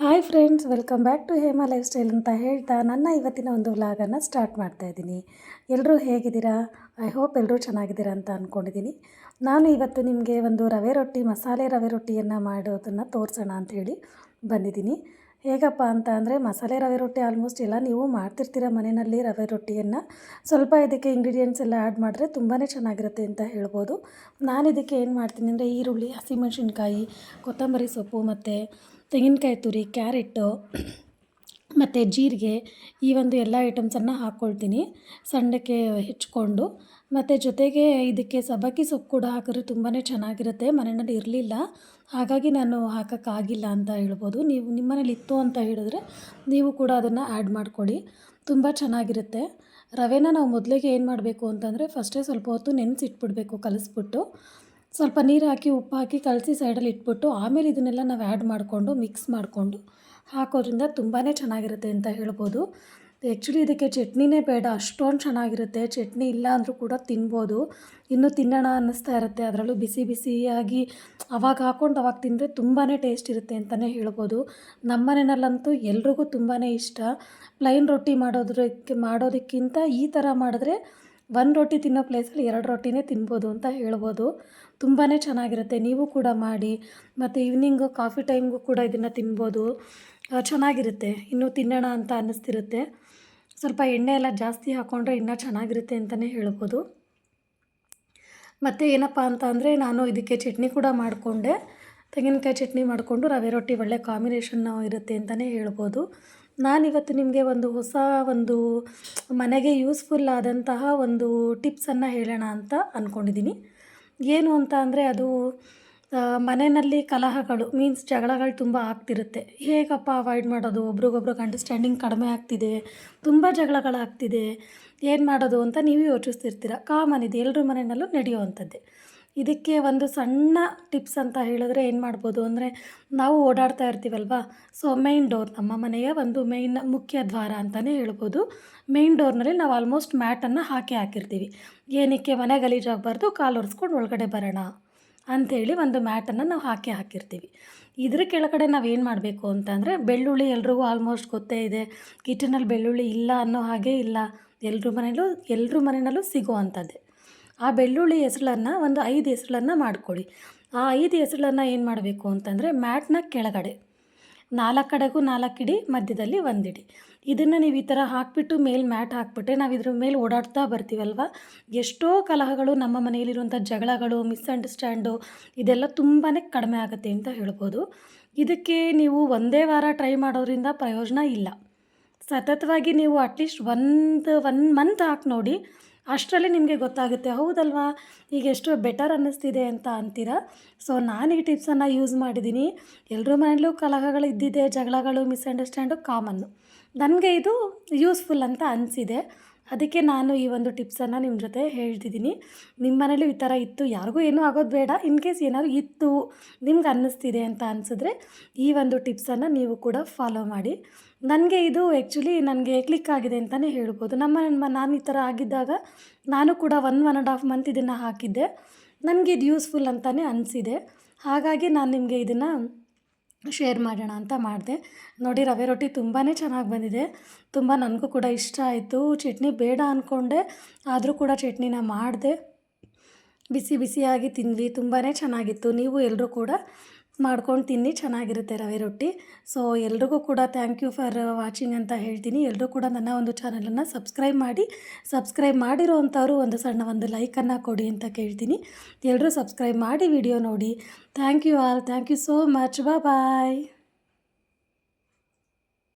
Hi friends, welcome back to Hema lifestyle ಅಂತ ಹೇಳ್ತಾ ನನ್ನ ಇವತ್ತಿನ ಒಂದು ವ್ಲಾಗನ್ನು ಸ್ಟಾರ್ಟ್ ಮಾಡ್ತಾ ಇದ್ದೀನಿ. ಎಲ್ಲರೂ ಹೇಗಿದ್ದೀರಾ? ಐ ಹೋಪ್ ಎಲ್ಲರೂ ಚೆನ್ನಾಗಿದ್ದೀರಾ ಅಂತ ಅಂದ್ಕೊಂಡಿದ್ದೀನಿ ನಾನು ಇವತ್ತು ನಿಮಗೆ ಒಂದು ರವೆ ರೊಟ್ಟಿ, ಮಸಾಲೆ ರವೆ ರೊಟ್ಟಿಯನ್ನು ಮಾಡೋದನ್ನು ತೋರಿಸೋಣ ಅಂಥೇಳಿ ಬಂದಿದ್ದೀನಿ. ಹೇಗಪ್ಪ ಅಂತ ಅಂದರೆ, ಮಸಾಲೆ ರವೆ ರೊಟ್ಟಿ ಆಲ್ಮೋಸ್ಟ್ ಎಲ್ಲ ನೀವು ಮಾಡ್ತಿರ್ತೀರ ಮನೆಯಲ್ಲಿ ರವೆ ರೊಟ್ಟಿಯನ್ನು. ಸ್ವಲ್ಪ ಇದಕ್ಕೆ ಇಂಗ್ರೀಡಿಯೆಂಟ್ಸ್ ಎಲ್ಲ ಆ್ಯಡ್ ಮಾಡಿದ್ರೆ ತುಂಬಾ ಚೆನ್ನಾಗಿರುತ್ತೆ ಅಂತ ಹೇಳ್ಬೋದು. ನಾನು ಇದಕ್ಕೆ ಏನು ಮಾಡ್ತೀನಿ ಅಂದರೆ, ಈರುಳ್ಳಿ, ಹಸಿಮೆಣಸಿನ್ಕಾಯಿ, ಕೊತ್ತಂಬರಿ ಸೊಪ್ಪು ಮತ್ತು ತೆಂಗಿನಕಾಯಿ ತುರಿ ಕ್ಯಾರೆಟು ಮತ್ತು ಜೀರಿಗೆ, ಈ ಒಂದು ಎಲ್ಲ ಐಟಮ್ಸನ್ನು ಹಾಕ್ಕೊಳ್ತೀನಿ ಸಣ್ಣಕ್ಕೆ ಹೆಚ್ಕೊಂಡು, ಮತ್ತು ಜೊತೆಗೆ ಇದಕ್ಕೆ ಸಬ್ಬಕ್ಕಿ ಸೊಪ್ಪು ಕೂಡ ಹಾಕಿದ್ರೆ ತುಂಬಾ ಚೆನ್ನಾಗಿರುತ್ತೆ. ಮನೆಯಲ್ಲಿ ಇರಲಿಲ್ಲ. ಹಾಗಾಗಿ ನಾನು ಹಾಕೋಕ್ಕಾಗಿಲ್ಲ ಅಂತ ಹೇಳ್ಬೋದು. ನೀವು ನಿಮ್ಮನೇಲಿ ಇತ್ತು ಅಂತ ಹೇಳಿದ್ರೆ ನೀವು ಕೂಡ ಅದನ್ನು ಆ್ಯಡ್ ಮಾಡ್ಕೊಳ್ಳಿ. ತುಂಬ ಚೆನ್ನಾಗಿರುತ್ತೆ. ರವೆನ ನಾವು ಮೊದಲಿಗೆ ಏನು ಮಾಡಬೇಕು ಅಂತಂದರೆ ಫಸ್ಟೇ ಸ್ವಲ್ಪ ಹೊತ್ತು ನೆನೆಸಿಟ್ಬಿಡ್ಬೇಕು, ಕಲಿಸ್ಬಿಟ್ಟು. ಸ್ವಲ್ಪ ನೀರು ಹಾಕಿ, ಉಪ್ಪು ಹಾಕಿ ಕಲಸಿ ಸೈಡಲ್ಲಿ ಇಟ್ಬಿಟ್ಟು, ಆಮೇಲೆ ಇದನ್ನೆಲ್ಲ ನಾವು ಆ್ಯಡ್ ಮಾಡಿಕೊಂಡು ಮಿಕ್ಸ್ ಮಾಡಿಕೊಂಡು ಹಾಕೋದ್ರಿಂದ ತುಂಬಾ ಚೆನ್ನಾಗಿರುತ್ತೆ ಅಂತ ಹೇಳ್ಬೋದು. ಆ್ಯಕ್ಚುಲಿ ಇದಕ್ಕೆ ಚಟ್ನಿನೇ ಬೇಡ, ಅಷ್ಟೊಂದು ಚೆನ್ನಾಗಿರುತ್ತೆ. ಚಟ್ನಿ ಇಲ್ಲ ಅಂದರೂ ಕೂಡ ತಿನ್ಬೋದು. ಇನ್ನೂ ತಿನ್ನೋಣ ಅನ್ನಿಸ್ತಾ ಇರುತ್ತೆ. ಅದರಲ್ಲೂ ಬಿಸಿ ಬಿಸಿಯಾಗಿ ಅವಾಗ ಹಾಕ್ಕೊಂಡು ಅವಾಗ ತಿಂದರೆ ತುಂಬಾ ಟೇಸ್ಟ್ ಇರುತ್ತೆ ಅಂತಲೇ ಹೇಳ್ಬೋದು. ನಮ್ಮ ಮನೆಯಲ್ಲಂತೂ ಎಲ್ರಿಗೂ ತುಂಬಾ ಇಷ್ಟ. ಪ್ಲೈನ್ ರೊಟ್ಟಿ ಮಾಡೋದ್ರಕ್ಕೆ ಮಾಡೋದಕ್ಕಿಂತ ಈ ಥರ ಮಾಡಿದ್ರೆ ಒಂದು ರೊಟ್ಟಿ ತಿನ್ನೋ ಪ್ಲೇಸಲ್ಲಿ ಎರಡು ರೊಟ್ಟಿನೇ ತಿನ್ಬೋದು ಅಂತ ಹೇಳ್ಬೋದು. ತುಂಬಾ ಚೆನ್ನಾಗಿರುತ್ತೆ. ನೀವು ಕೂಡ ಮಾಡಿ, ಮತ್ತು ಈವ್ನಿಂಗು ಕಾಫಿ ಟೈಮ್ಗೂ ಕೂಡ ಇದನ್ನು ತಿನ್ಬೋದು. ಚೆನ್ನಾಗಿರುತ್ತೆ. ಇನ್ನೂ ತಿನ್ನೋಣ ಅಂತ ಅನ್ನಿಸ್ತಿರುತ್ತೆ. ಸ್ವಲ್ಪ ಎಣ್ಣೆ ಎಲ್ಲ ಜಾಸ್ತಿ ಹಾಕ್ಕೊಂಡ್ರೆ ಇನ್ನೂ ಚೆನ್ನಾಗಿರುತ್ತೆ ಅಂತಲೇ ಹೇಳ್ಬೋದು. ಮತ್ತು ಏನಪ್ಪ ಅಂತ ಅಂದರೆ ನಾನು ಇದಕ್ಕೆ ಚಟ್ನಿ ಕೂಡ ಮಾಡಿಕೊಂಡೆ. ತೆಂಗಿನಕಾಯಿ ಚಟ್ನಿ ಮಾಡಿಕೊಂಡು ರವೆ ರೊಟ್ಟಿ ಒಳ್ಳೆ ಕಾಂಬಿನೇಷನ್ ಇರುತ್ತೆ ಅಂತಲೇ ಹೇಳ್ಬೋದು. ನಾನಿವತ್ತು ನಿಮಗೆ ಒಂದು ಹೊಸ ಒಂದು ಮನೆಗೆ ಯೂಸ್ಫುಲ್ ಆದಂತಹ ಒಂದು ಟಿಪ್ಸನ್ನು ಹೇಳೋಣ ಅಂತ ಅಂದ್ಕೊಂಡಿದ್ದೀನಿ ಏನು ಅಂತ ಅಂದರೆ ಅದು ಮನೆಯಲ್ಲಿ ಕಲಹಗಳು ಮೀನ್ಸ್ ಜಗಳಗಳು ತುಂಬ ಆಗ್ತಿರುತ್ತೆ. ಹೇಗಪ್ಪ ಅವಾಯ್ಡ್ ಮಾಡೋದು? ಒಬ್ರಿಗೊಬ್ರಿಗೆ ಅಂಡರ್ಸ್ಟ್ಯಾಂಡಿಂಗ್ ಕಡಿಮೆ ಆಗ್ತಿದೆ, ತುಂಬ ಜಗಳಗಳಾಗ್ತಿದೆ, ಏನು ಮಾಡೋದು ಅಂತ ನೀವು ಯೋಚಿಸ್ತಿರ್ತೀರ. ಕಾಮನ್ ಇದೆ ಎಲ್ಲರ ಮನೆಯಲ್ಲೂ ನಡೆಯುವಂಥದ್ದೇ. ಇದಕ್ಕೆ ಒಂದು ಸಣ್ಣ ಟಿಪ್ಸ್ ಅಂತ ಹೇಳಿದ್ರೆ ಏನು ಮಾಡ್ಬೋದು ಅಂದರೆ ನಾವು ಓಡಾಡ್ತಾ ಇರ್ತೀವಲ್ವಾ? ಸೊ ಮೈನ್ ಡೋರ್ ನಮ್ಮ ಮನೆಯ ಒಂದು ಮೈನ್ ಮುಖ್ಯ ದ್ವಾರ ಅಂತಲೇ ಹೇಳ್ಬೋದು. ಮೈನ್ ಡೋರ್ನಲ್ಲಿ ನಾವು ಆಲ್ಮೋಸ್ಟ್ ಮ್ಯಾಟನ್ನು ಹಾಕಿ ಹಾಕಿರ್ತೀವಿ. ಏನಕ್ಕೆ ಮನೆ ಗಲೀಜಾಗಬಾರ್ದು ಕಾಲು ಒರೆಸ್ಕೊಂಡು ಒಳಗಡೆ ಬರೋಣ ಅಂಥೇಳಿ ಒಂದು ಮ್ಯಾಟನ್ನು ನಾವು ಹಾಕಿ ಹಾಕಿರ್ತೀವಿ. ಇದ್ರ ಕೆಳಗಡೆ ನಾವು ಏನು ಮಾಡಬೇಕು ಅಂತಂದರೆ ಬೆಳ್ಳುಳ್ಳಿ ಎಲ್ರಿಗೂ ಆಲ್ಮೋಸ್ಟ್ ಗೊತ್ತೇ ಇದೆ. ಕಿಚನಲ್ಲಿ ಬೆಳ್ಳುಳ್ಳಿ ಇಲ್ಲ ಅನ್ನೋ ಹಾಗೆ ಇಲ್ಲ. ಎಲ್ಲರೂ ಮನೆಯಲ್ಲೂ ಎಲ್ಲರ ಮನೆಯಲ್ಲೂ ಸಿಗೋ ಅಂಥದ್ದೇ. ಆ ಬೆಳ್ಳುಳ್ಳಿ ಹೆಸ್ಳನ್ನು ಒಂದು ಐದು ಹೆಸ್ಳನ್ನು ಮಾಡ್ಕೊಳ್ಳಿ ಆ ಐದು ಹೆಸ್ಳನ್ನು ಏನು ಮಾಡಬೇಕು ಅಂತಂದರೆ ಮ್ಯಾಟ್ನ ಕೆಳಗಡೆ. ನಾಲ್ಕು ಕಡೆಗೂ ನಾಲ್ಕು ಇಡಿ, ಮಧ್ಯದಲ್ಲಿ ಒಂದಿಡಿ ಇದನ್ನು ನೀವು ಈ ಥರ ಹಾಕಿಬಿಟ್ಟು ಮೇಲೆ ಮ್ಯಾಟ್ ಹಾಕ್ಬಿಟ್ರೆ ನಾವು ಇದ್ರ ಮೇಲೆ ಓಡಾಡ್ತಾ ಬರ್ತೀವಲ್ವ? ಎಷ್ಟೋ ಕಲಹಗಳು ನಮ್ಮ ಮನೆಯಲ್ಲಿರುವಂಥ ಜಗಳಗಳು ಮಿಸ್ಅಂಡರ್ಸ್ಟ್ಯಾಂಡು ಇದೆಲ್ಲ ತುಂಬಾ ಕಡಿಮೆ ಆಗುತ್ತೆ ಅಂತ ಹೇಳ್ಬೋದು. ಇದಕ್ಕೆ ನೀವು ಒಂದೇ ವಾರ ಟ್ರೈ ಮಾಡೋದ್ರಿಂದ ಪ್ರಯೋಜನ ಇಲ್ಲ. ಸತತವಾಗಿ ನೀವು ಅಟ್ಲೀಸ್ಟ್ ಒಂದು ಒನ್ ಮಂತ್ ಹಾಕಿ ನೋಡಿ ಅಷ್ಟರಲ್ಲಿ ನಿಮಗೆ ಗೊತ್ತಾಗುತ್ತೆ, ಹೌದಲ್ವಾ? ಈಗ ಎಷ್ಟು ಬೆಟರ್ ಅನ್ನಿಸ್ತಿದೆ ಅಂತ ಅಂತೀರಾ? ಸೊ ನಾನು ಈ ಟಿಪ್ಸನ್ನು ಯೂಸ್ ಮಾಡಿದ್ದೀನಿ ಎಲ್ಲರ ಮನೇಲೂ ಕಲಹಗಳು ಇದ್ದಿದೆ, ಜಗಳಗಳು ಮಿಸ್ಅಂಡರ್ಸ್ಟ್ಯಾಂಡು ಕಾಮನ್ನು ನನಗೆ ಇದು ಯೂಸ್ಫುಲ್ ಅಂತ ಅನಿಸಿದೆ. ಅದಕ್ಕೆ ನಾನು ಈ ಒಂದು ಟಿಪ್ಸನ್ನು ನಿಮ್ಮ ಜೊತೆ ಹೇಳ್ತಿದ್ದೀನಿ. ನಿಮ್ಮ ಮನೇಲಿ ಈ ಥರ ಇತ್ತು, ಯಾರಿಗೂ ಏನೂ ಆಗೋದು ಬೇಡ. ಇನ್ ಕೇಸ್ ಏನಾದ್ರು ಇತ್ತು, ನಿಮ್ಗೆ ಅನ್ನಿಸ್ತಿದೆ ಅಂತ ಅನಿಸಿದ್ರೆ ಈ ಒಂದು ಟಿಪ್ಸನ್ನು ನೀವು ಕೂಡ ಫಾಲೋ ಮಾಡಿ. ನನಗೆ ಇದು ಆ್ಯಕ್ಚುಲಿ ನನಗೆ ಕ್ಲಿಕ್ ಆಗಿದೆ ಅಂತಲೇ ಹೇಳ್ಬೋದು. ನಮ್ಮ ನಾನು ಈ ಥರ ಆಗಿದ್ದಾಗ ನಾನು ಕೂಡ one one and half month ಇದನ್ನು ಹಾಕಿದ್ದೆ. ನನಗೆ ಇದು ಯೂಸ್ಫುಲ್ ಅಂತಲೇ ಅನಿಸಿದೆ. ಹಾಗಾಗಿ ನಾನು ನಿಮಗೆ ಇದನ್ನು ಶೇರ್ ಮಾಡೋಣ ಅಂತ ಮಾಡಿದೆ. ನೋಡಿ ರವೆ ರೊಟ್ಟಿ ತುಂಬಾ ಚೆನ್ನಾಗಿ ಬಂದಿದೆ. ತುಂಬ ನನಗೂ ಕೂಡ ಇಷ್ಟ ಆಯಿತು. ಚಟ್ನಿ ಬೇಡ ಅಂದ್ಕೊಂಡೆ ಆದರೂ ಕೂಡ ಚಟ್ನಿನ ಮಾಡಿದೆ. ಬಿಸಿ ಬಿಸಿಯಾಗಿ ತಿಂದ್ವಿ. ತುಂಬಾ ಚೆನ್ನಾಗಿತ್ತು. ನೀವು ಎಲ್ಲರೂ ಕೂಡ ಮಾಡ್ಕೊಂಡು ತಿನ್ನಿ, ಚೆನ್ನಾಗಿರುತ್ತೆ ರವೆ ರೊಟ್ಟಿ. ಸೊ ಎಲ್ರಿಗೂ ಕೂಡ ಥ್ಯಾಂಕ್ ಯು ಫಾರ್ ವಾಚಿಂಗ್ ಅಂತ ಹೇಳ್ತೀನಿ. ಎಲ್ಲರೂ ಕೂಡ ನನ್ನ ಒಂದು ಚಾನಲನ್ನು ಸಬ್ಸ್ಕ್ರೈಬ್ ಮಾಡಿ ಸಬ್ಸ್ಕ್ರೈಬ್ ಮಾಡಿರೋ ಅಂಥವ್ರು ಒಂದು ಸಣ್ಣ ಒಂದು ಲೈಕನ್ನು ಕೊಡಿ ಅಂತ ಕೇಳ್ತೀನಿ. ಎಲ್ಲರೂ ಸಬ್ಸ್ಕ್ರೈಬ್ ಮಾಡಿ ವಿಡಿಯೋ ನೋಡಿ. Thank you all thank you so much bye